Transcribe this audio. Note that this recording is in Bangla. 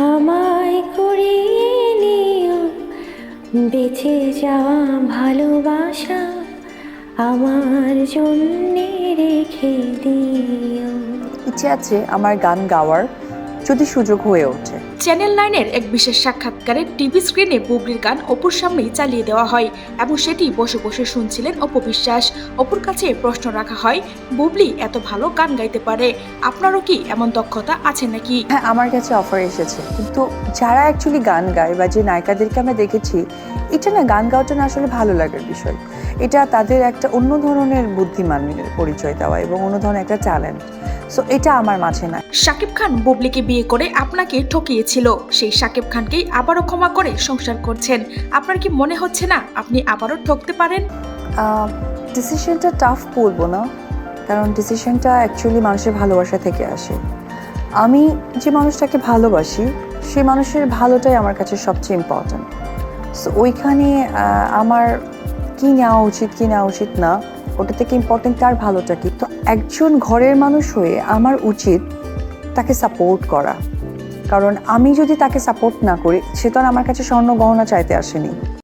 আমায় করিয়ে নিও। বেঁচে যাওয়া ভালোবাসা আমার জন্যে রেখে দিও। ইচ্ছে আছে আমার গান গাওয়ার। যদি সুযোগ হয়ে ওঠে। চ্যানেল নাইনের এক বিশেষ সাক্ষাৎকারে টিভি স্ক্রিনে বুবলির গান অপুর সামনেই চালিয়ে দেওয়া হয় এবং সেটি বসে বসে শুনছিলেন অপবিশ্বাস অপুর কাছে প্রশ্ন রাখা হয় বুবলি এত ভালো গান গাইতে পারে আপনারও কি এমন দক্ষতা আছে নাকি? হ্যাঁ আমার কাছে অফার এসেছে কিন্তু যারা অ্যাকচুয়ালি গান গায় বা যে নায়িকাদেরকে আমরা দেখেছি এটা না গান গাওয়াটা না আসলে ভালো লাগার বিষয়। এটা তাদের একটা অন্য ধরনের বুদ্ধিমানের পরিচয় দেওয়া এবং অন্য ধরনের একটা ট্যালেন্ট সো এটা আমার মাঝে না শাকিব খান বুবলিকে বিয়ে করে আপনাকে ঠকিয়েছিল। সেই শাকিব খানকেই আবারও ক্ষমা করে সংসার করছেন। আপনার কি মনে হচ্ছে না আপনি আবারও ঠকতে পারেন? ডিসিশনটা টাফ বলব না। কারণ ডিসিশনটা অ্যাকচুয়ালি মানুষের ভালোবাসা থেকে আসে। আমি যে মানুষটাকে ভালোবাসি সেই মানুষের ভালোটাই আমার কাছে সবচেয়ে ইম্পর্ট্যান্ট সো ওইখানে আমার কি নেওয়া উচিত, কি নেওয়া উচিত না, ওটা থেকে ইম্পর্টেন্ট তার ভালোটা কি? তো একজন ঘরের মানুষ হয়ে আমার উচিত তাকে সাপোর্ট করা। কারণ আমি যদি তাকে সাপোর্ট না করি, সে তো আর আমার কাছে স্বর্ণ গহনা চাইতে আসেনি।